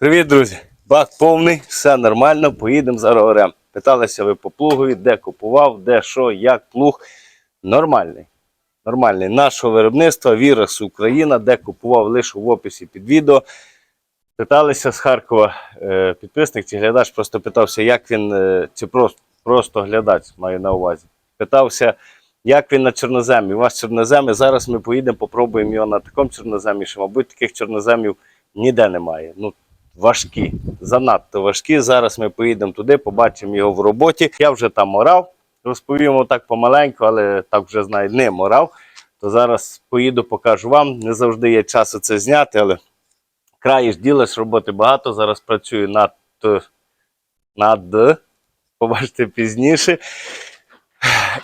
Привіт, друзі! Бак повний, все нормально, поїдемо зараз орем. Питалися ви по плугові, де купував, де що, як плуг. Нормальний. Нормальний. Нашого виробництва Вірас Україна, де купував лише в описі під відео. Питалися з Харкова е, підписник чи глядач, просто питався, як він, е, чи просто, просто глядач маю на увазі. Питався, як він на чорноземі. У вас чорноземи. Зараз ми поїдемо, попробуємо його на такому чорноземі, що, мабуть, таких чорноземів ніде немає. Ну, важкі, занадто важкі. Зараз ми поїдемо туди, побачимо його в роботі. Я вже там орав, розповім вам так помаленьку, але так вже знаю, не орав. То зараз поїду, покажу вам. Не завжди є часу це зняти, але краєш ділиш, роботи багато. Зараз працюю над, над побачите пізніше.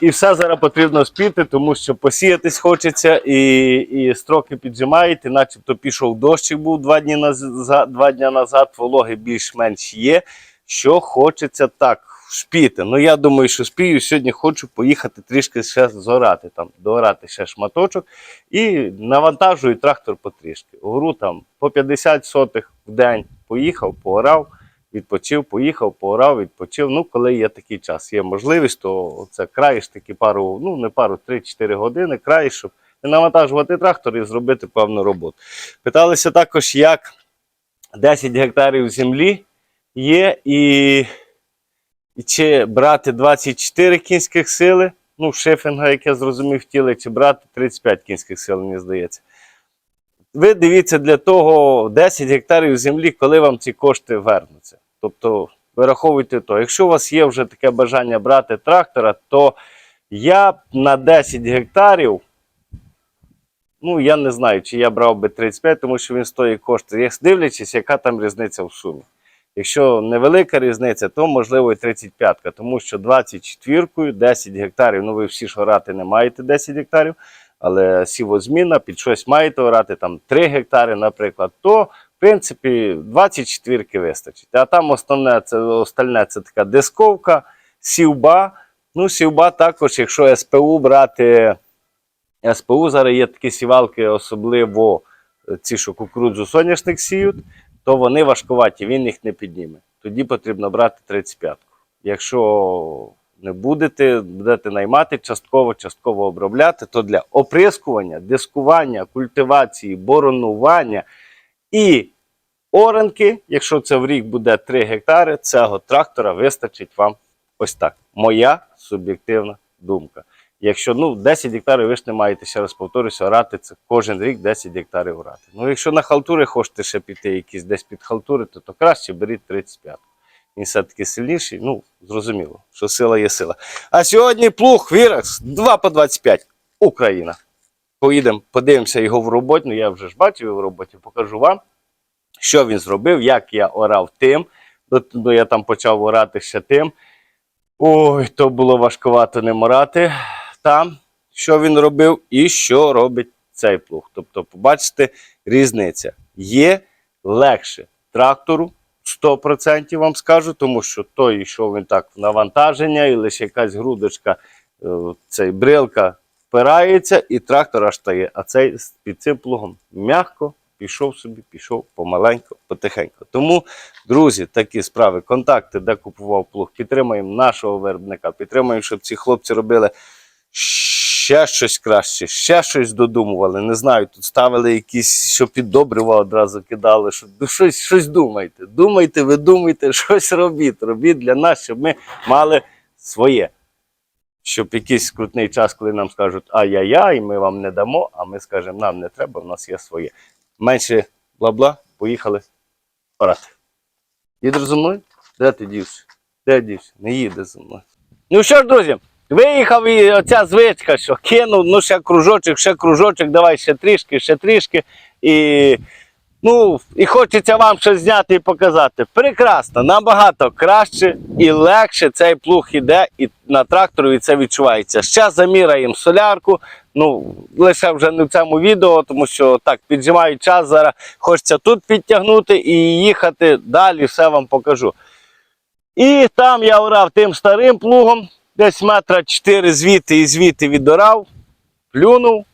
І все зараз потрібно спіти, тому що посіятись хочеться, і, і строки піджимають, і начебто пішов дощик був два дні назад, два дні назад, вологи більш-менш є. Що хочеться так, шпіти. Ну я думаю, що спію. Сьогодні хочу поїхати трішки ще зорати, там, доорати ще шматочок і навантажую трактор потрішки. Гору там по 50 сотих в день поїхав, поорав відпочив, поїхав, поорав, відпочив. Ну, коли є такий час, є можливість, то це краєш таки пару, ну не пару, 3-4 години, краєш, щоб не навантажувати трактор і зробити певну роботу. Питалися також, як 10 гектарів землі є, і, і чи брати 24 кінських сили, ну, шифінга, як я зрозумів, тіли, чи брати 35 кінських сил, мені здається. Ви дивіться для того 10 гектарів землі, коли вам ці кошти вернуться. Тобто вираховуйте то. Якщо у вас є вже таке бажання брати трактора, то я на 10 гектарів, ну я не знаю, чи я брав би 35, тому що він стоїть кошти. Як дивлячись, яка там різниця в сумі. Якщо невелика різниця, то можливо і 35, тому що 24 10 гектарів, ну ви всі ж орати не маєте 10 гектарів, але сівозміна, під щось маєте орати, там 3 гектари, наприклад, то в принципі 24 вистачить. А там основне це, остальне це така дисковка, сівба. Ну, сівба також, якщо СПУ брати, СПУ зараз є такі сівалки, особливо ці, що кукурудзу соняшник сіють, то вони важкуваті, він їх не підніме. Тоді потрібно брати 35-ку. Якщо не будете, будете наймати частково, частково обробляти, то для оприскування, дискування, культивації, боронування і оранки, якщо це в рік буде 3 гектари, цього трактора вистачить вам ось так. Моя суб'єктивна думка. Якщо ну, 10 гектарів ви ж не маєте, ще раз повторюся, орати це кожен рік 10 гектарів орати. Ну, якщо на халтури хочете ще піти якісь десь під халтури, то, то краще беріть 35. Він все-таки сильніший, ну, зрозуміло, що сила є сила. А сьогодні плуг Віракс 2 по 25. Україна. Поїдемо, подивимося його в роботі. Ну, я вже ж бачив його в роботі, покажу вам, що він зробив, як я орав тим. Ну, я там почав орати ще тим. Ой, то було важкувато не морати там, що він робив і що робить цей плуг. Тобто, побачите, різниця. Є легше трактору, 100% вам скажу, тому що той йшов він так в навантаження, і лише якась грудочка, е, цей брилка впирається, і трактор аж стає. А цей під цим плугом м'яко пішов собі, пішов помаленьку, потихеньку. Тому, друзі, такі справи, контакти, де купував плуг, підтримаємо нашого виробника, підтримаємо, щоб ці хлопці робили ще щось краще, ще щось додумували. Не знаю, тут ставили якісь, що піддобрива одразу кидали. Що, ну, щось, щось думайте. Думайте, ви думайте, щось робіть. Робіть для нас, щоб ми мали своє. Щоб якийсь скрутний час, коли нам скажуть ай-яй-яй, ми вам не дамо, а ми скажемо, нам не треба, в нас є своє. Менше бла-бла, поїхали орати. Їдеш зі мною? Де ти дівся? Де дівся? Не їде зі мною. Ну що ж, друзі, виїхав і оця звичка, що кинув, ну ще кружочок, ще кружочок, давай ще трішки, ще трішки. І, ну, і хочеться вам щось зняти і показати. Прекрасно, набагато краще і легше цей плуг іде і на тракторі це відчувається. Ще заміряємо солярку. Ну, лише вже не в цьому відео, тому що так, піджимаю час зараз. Хочеться тут підтягнути і їхати далі, все вам покажу. І там я орав тим старим плугом, десь метра 4 звідти і звідти відорав, плюнув,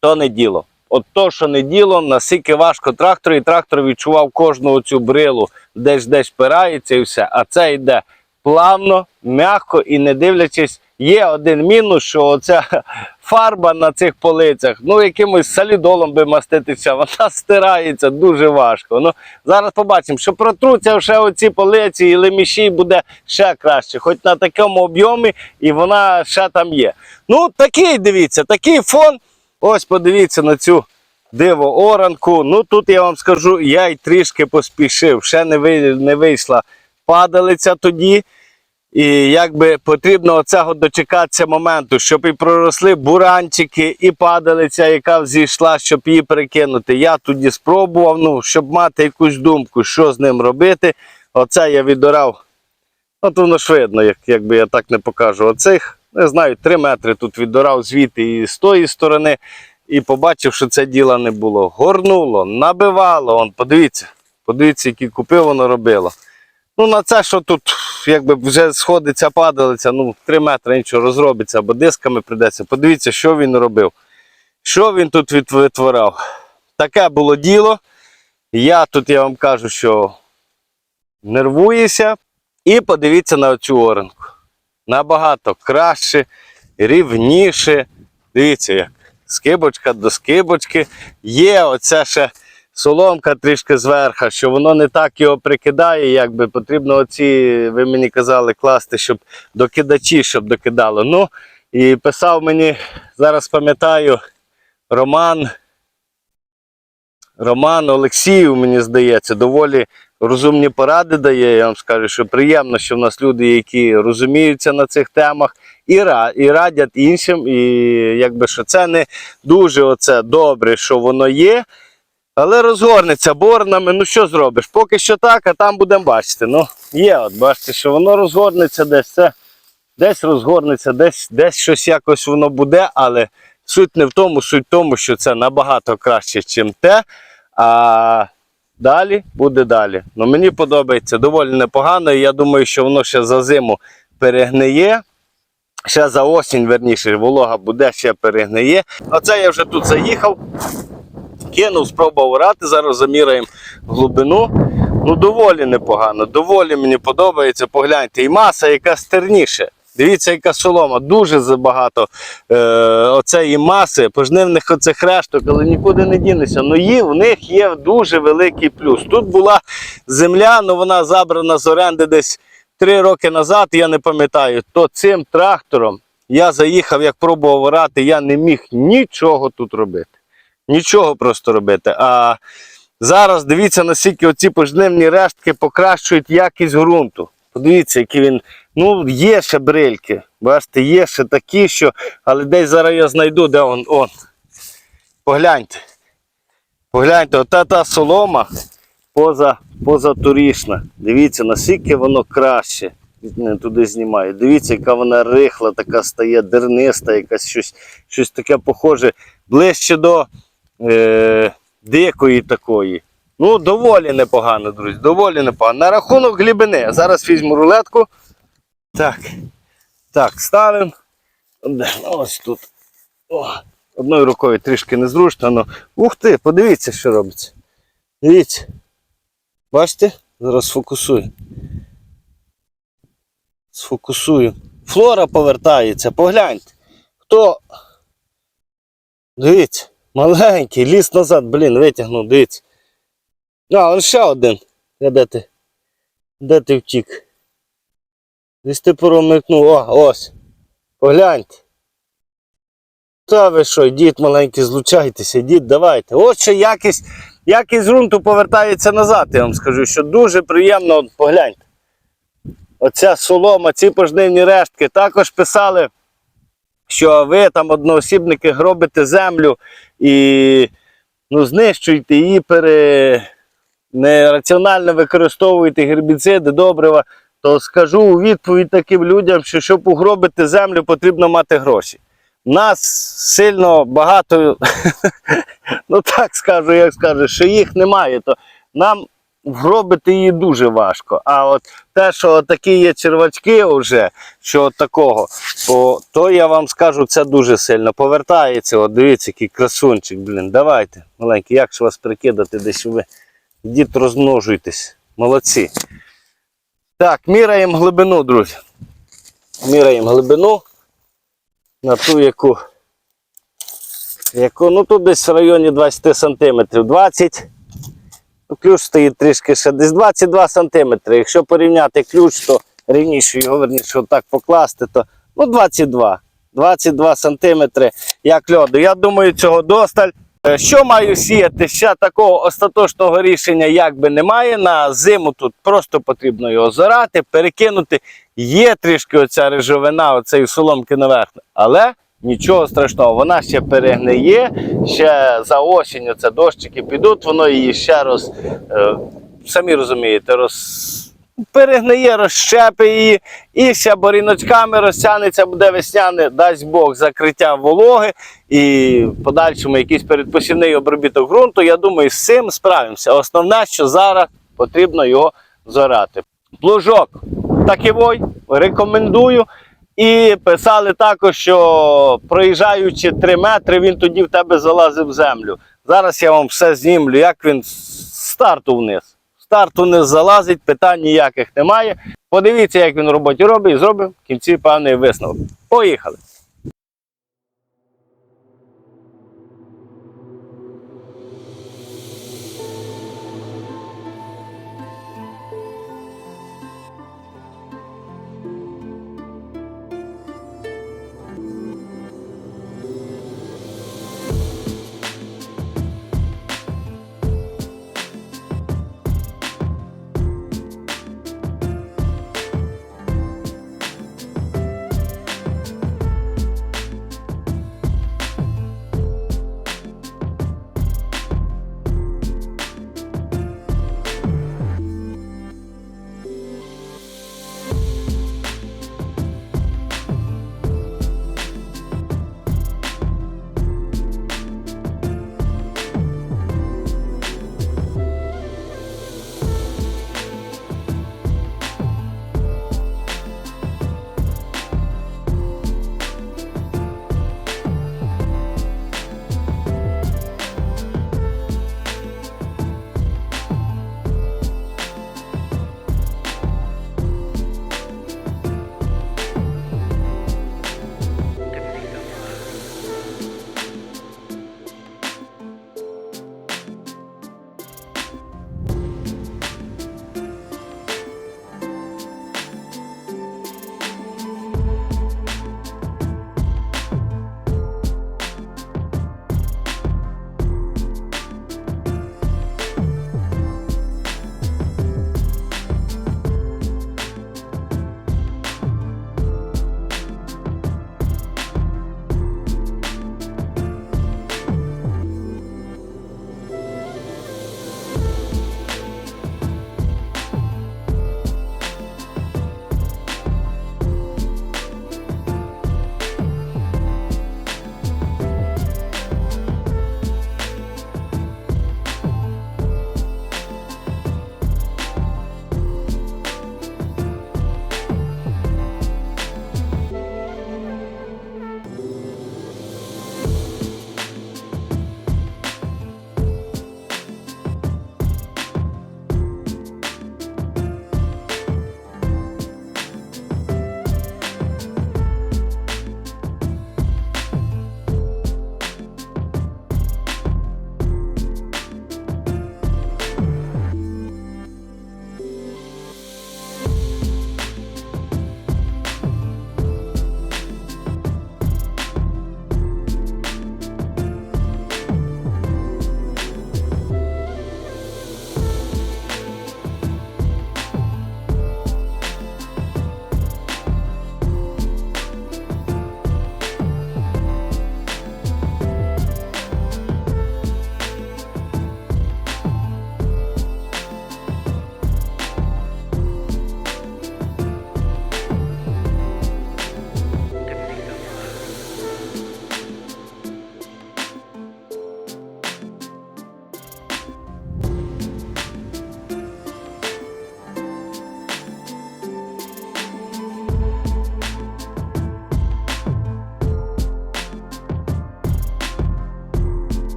то не діло. От то, що не діло, наскільки важко трактор, і трактор відчував кожну цю брилу, десь десь пирається і все. А це йде плавно, м'яко і не дивлячись, є один мінус, що оця фарба на цих полицях, ну якимось солідолом би маститися, вона стирається дуже важко. Ну, зараз побачимо, що протруться ще оці полиці і леміші буде ще краще, хоч на такому об'ємі, і вона ще там є. Ну, такий дивіться, такий фон. Ось подивіться на цю диво оранку. Ну тут я вам скажу, я й трішки поспішив. Ще не, не вийшла падалиця тоді. І якби потрібно оцього дочекатися моменту, щоб і проросли буранчики, і падалиця, яка взійшла, щоб її перекинути. Я тоді спробував, ну, щоб мати якусь думку, що з ним робити. Оце я відорав. То воно ж видно, як, якби я так не покажу. Оцих, не знаю, 3 метри тут відорав звідти і з тої сторони. І побачив, що це діла не було. Горнуло, набивало. Он, подивіться, подивіться, які купи воно робило. Ну, на це, що тут якби вже сходиться падалиця, ну 3 метри нічого розробиться, або дисками прийдеться. Подивіться, що він робив. Що він тут витворяв. Таке було діло. Я тут я вам кажу, що нервуюся. І подивіться на цю оранку. Набагато краще, рівніше. Дивіться, як скибочка до скибочки. Є оця ще соломка трішки зверху, що воно не так його прикидає, якби потрібно оці, ви мені казали, класти, щоб докидачі, щоб докидало. Ну, і писав мені, зараз пам'ятаю, Роман. Роман Олексіїв, мені здається, доволі розумні поради дає. Я вам скажу, що приємно, що в нас люди, які розуміються на цих темах і, і радять іншим. І якби що це не дуже оце добре, що воно є. Але розгорнеться борнами, ну що зробиш? Поки що так, а там будемо бачити. Ну, є, от бачите, що воно розгорнеться десь це. Десь розгорнеться, десь, десь щось якось воно буде, але суть не в тому, суть в тому, що це набагато краще, ніж те. А далі буде далі. Ну, мені подобається доволі непогано, і я думаю, що воно ще за зиму перегниє. Ще за осінь, верніше, волога буде, ще перегниє. Оце я вже тут заїхав, кинув, спробував орати. Зараз заміряємо глибину. Ну, доволі непогано, доволі мені подобається. Погляньте, і маса, яка стерніше. Дивіться, яка солома, дуже забагато е, оцеї маси, пожнивних оцих решток, але нікуди не дінеться. Ну є, в них є дуже великий плюс. Тут була земля, ну вона забрана з оренди десь три роки назад, я не пам'ятаю. То цим трактором я заїхав, як пробував орати, я не міг нічого тут робити. Нічого просто робити. А зараз дивіться, наскільки оці пожнивні рештки покращують якість ґрунту. Подивіться, які він. Ну, є ще брильки. Бачите, є ще такі, що. Але десь зараз я знайду, де он. он. Погляньте. Погляньте, ота та солома поза, позатурішна. Дивіться, наскільки воно краще. Туди знімаю. Дивіться, яка вона рихла, така стає, дерниста, якась щось, щось таке похоже, ближче до е, дикої такої. Ну, доволі непогано, друзі, доволі непогано. На рахунок глибини. Зараз візьму рулетку. Так. Так, ставимо. Ну, Ось тут. О, одною рукою трішки незручно, але. Ух ти, подивіться, що робиться. Дивіться. Бачите? Зараз сфокусую. Сфокусую. Флора повертається, погляньте. Хто. Дивіться, маленький, ліс назад, блін, витягнув, дивіться. А, ще один. Де ти? Де ти втік? Десь ти промикнув. О, ось. Погляньте. Та ви що, йдіть маленькі, злучайтеся, йдіть, давайте. Ось що якість, якість ґрунту повертається назад, я вам скажу, що дуже приємно, погляньте. Оця солома, ці пожнивні рештки. Також писали, що ви там одноосібники гробите землю і ну, знищуєте її, пере... нераціонально використовуєте гербіциди, добрива, то скажу у відповідь таким людям, що щоб угробити землю, потрібно мати гроші. Нас сильно багато, ну так скажу, як скажу, що їх немає. То нам робити її дуже важко. А от те, що такі є червачки вже, що такого, то, то я вам скажу, це дуже сильно повертається. От дивіться, який красунчик, блін. Давайте, маленький, як ж вас прикидати десь ви? Дід розмножуйтесь. Молодці. Так, міряємо глибину, друзі. Міряємо глибину на ту, яку, яку ну тут десь в районі 20 сантиметрів. 20 Ну, Ключ стоїть трішки ще десь 22 см. Якщо порівняти ключ, то рівніше його верніше отак покласти, то ну 22. 22 см як льоду. Я думаю, цього досталь. Е, Що маю сіяти? Ще такого остаточного рішення якби немає. На зиму тут просто потрібно його зорати, перекинути. Є трішки оця рижовина, оцеї соломки наверх. Але нічого страшного, вона ще перегниє, ще за осінь оце дощики підуть, воно її ще роз, е, самі розумієте, роз, перегниє, розщепи її, і ще боріночками розтягнеться, буде весняне, дасть Бог, закриття вологи і в подальшому якийсь передпосівний обробіток ґрунту. Я думаю, з цим справимося. Основне, що зараз потрібно його зорати. Плужок такивой, рекомендую. І писали також, що проїжджаючи 3 метри, він тоді в тебе залазив в землю. Зараз я вам все знімлю, як він старту вниз. Старту не залазить, питань ніяких немає. Подивіться, як він в роботі робить, і зробимо в кінці певний висновок. Поїхали.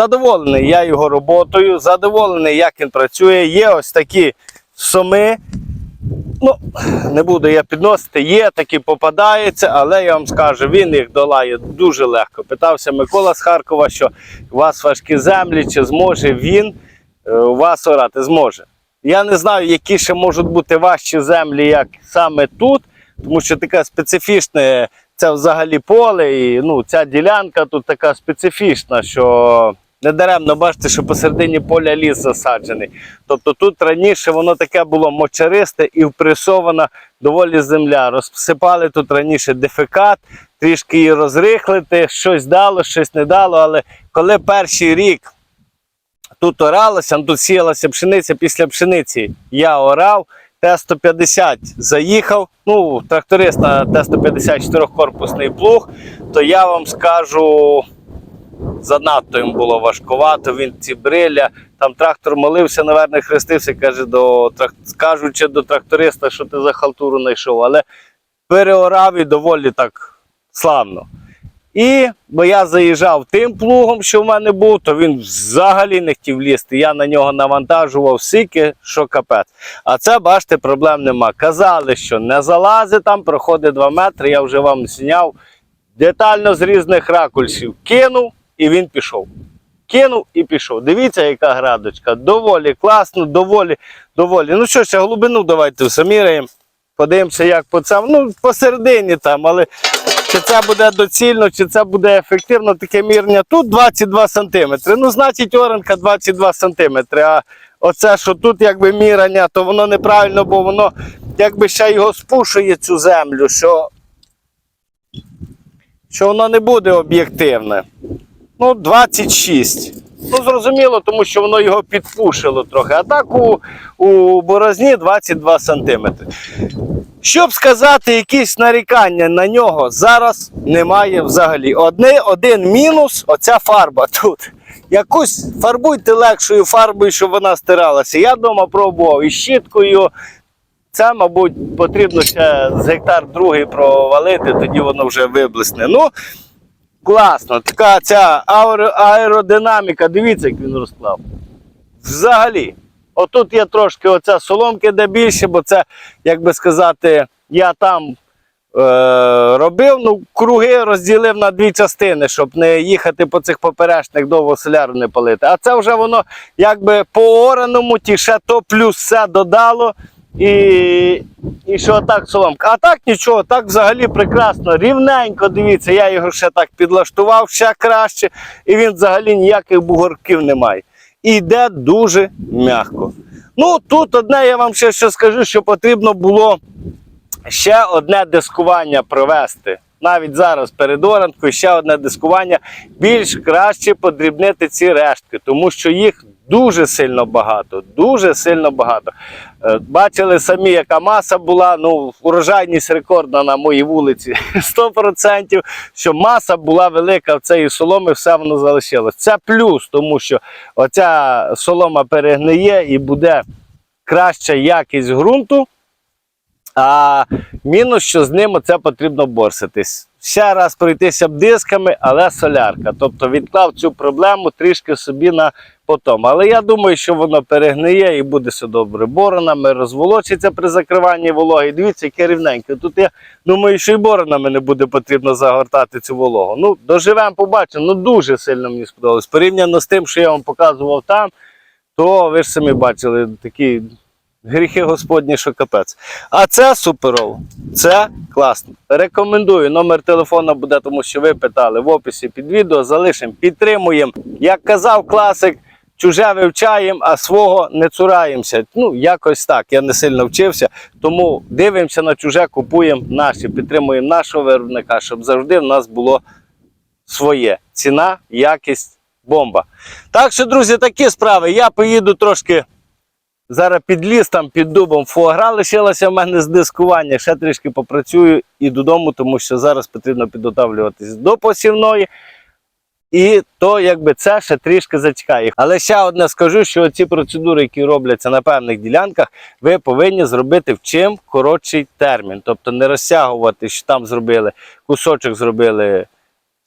Задоволений я його роботою, задоволений, як він працює. Є ось такі соми. Ну, не буду я підносити, є такі попадаються, але я вам скажу, він їх долає дуже легко. Питався Микола з Харкова, що у вас важкі землі, чи зможе він е, у вас орати? Зможе. Я не знаю, які ще можуть бути важчі землі, як саме тут, тому що таке специфічне, це взагалі поле, і ну, ця ділянка тут така специфічна, що недаремно бачите, що посередині поля ліс засаджений. Тобто тут раніше воно таке було мочаристе і впресована доволі земля. Розсипали тут раніше дефекат, трішки її розрихлити, щось дало, щось не дало. Але коли перший рік тут оралося, ну, тут сіялася пшениця після пшениці, я орав. Т-150 заїхав, ну, тракторист на Т-150 чотирьохкорпусний плуг, то я вам скажу, занадто їм було важкувато, він ці бриля, там трактор молився, наверное, хрестився, каже, до, кажучи до тракториста, що ти за халтуру знайшов, але переорав і доволі так славно. І бо я заїжджав тим плугом, що в мене був, то він взагалі не хотів лізти. Я на нього навантажував сики, що капець. А це, бачите, проблем нема. Казали, що не залазить там, проходить 2 метри, я вже вам зняв детально з різних ракурсів. Кинув і він пішов. Кинув і пішов. Дивіться, яка градочка. Доволі класно, доволі, доволі. Ну що ж, глибину давайте всаміряємо. Подивимося, як по цьому. Ну, посередині там, але чи це буде доцільно, чи це буде ефективно, таке мірення. Тут 22 см. Ну, значить, оранка 22 см. А оце, що тут якби мірення, то воно неправильно, бо воно якби ще його спушує цю землю, що, що воно не буде об'єктивне. Ну, 26. Ну, зрозуміло, тому що воно його підпушило трохи. А так у, у борозні 22 см. Щоб сказати якісь нарікання на нього, зараз немає взагалі. Одне, один мінус оця фарба тут. Якусь фарбуйте легшою фарбою, щоб вона стиралася. Я вдома пробував із щіткою. Це, мабуть, потрібно ще з гектар другий провалити, тоді воно вже виблисне. Ну, класно. Така ця аеродинаміка, дивіться, як він розклав. Взагалі. Отут є трошки оця соломки, де більше, бо це, як би сказати, я там е, робив, ну, круги розділив на дві частини, щоб не їхати по цих поперечних довго соляру не палити. А це вже воно якби по ораному ті ще то плюс все додало. І, і що так соломка. А так нічого, так взагалі прекрасно, рівненько, дивіться, я його ще так підлаштував ще краще, і він взагалі ніяких бугорків не має. І йде дуже м'яко. Ну, тут одне я вам ще що скажу, що потрібно було ще одне дискування провести. Навіть зараз перед оранкою ще одне дискування. Більш краще подрібнити ці рештки, тому що їх дуже сильно багато. Дуже сильно багато. Е, Бачили самі, яка маса була. Ну, урожайність рекордна на моїй вулиці 100%, що маса була велика в цієї соломи, все воно залишилось. Це плюс, тому що оця солома перегниє і буде краща якість ґрунту. А мінус, що з ним це потрібно борситись. Ще раз пройтися б дисками, але солярка. Тобто відклав цю проблему трішки собі на потом. Але я думаю, що воно перегниє і буде все добре. Боронами розволочиться при закриванні вологи. Дивіться, яке рівненьке. Тут я думаю, що і боронами не буде потрібно загортати цю вологу. Ну, доживемо, побачимо. Ну дуже сильно мені сподобалось. Порівняно з тим, що я вам показував там, то ви ж самі бачили такі гріхи Господні, що капець. А це суперово. Це класно. Рекомендую. Номер телефону буде, тому що ви питали в описі під відео. Залишимо, підтримуємо. Як казав класик, чуже вивчаємо, а свого не цураємося. Ну, якось так. Я не сильно вчився. Тому дивимося на чуже, купуємо наші, підтримуємо нашого виробника, щоб завжди в нас було своє. Ціна, якість, бомба. Так що, друзі, такі справи. Я поїду трошки. Зараз під ліс, там під дубом фуагра лишилася в мене з дискування. Ще трішки попрацюю і додому, тому що зараз потрібно підготовлюватись до посівної. І то якби це ще трішки зачекає. Але ще одне скажу, що ці процедури, які робляться на певних ділянках, ви повинні зробити в чим коротший термін. Тобто не розтягувати, що там зробили, кусочок зробили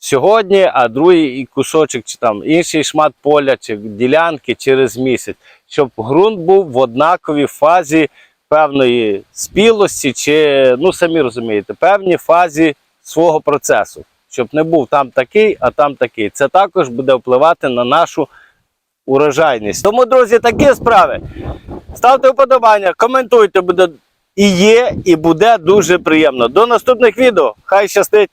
сьогодні, а другий кусочок, чи там інший шмат поля, чи ділянки через місяць, щоб ґрунт був в однаковій фазі певної спілості, чи, ну самі розумієте, певній фазі свого процесу. Щоб не був там такий, а там такий. Це також буде впливати на нашу урожайність. Тому, друзі, такі справи. Ставте вподобання, коментуйте, буде і є, і буде дуже приємно. До наступних відео. Хай щастить!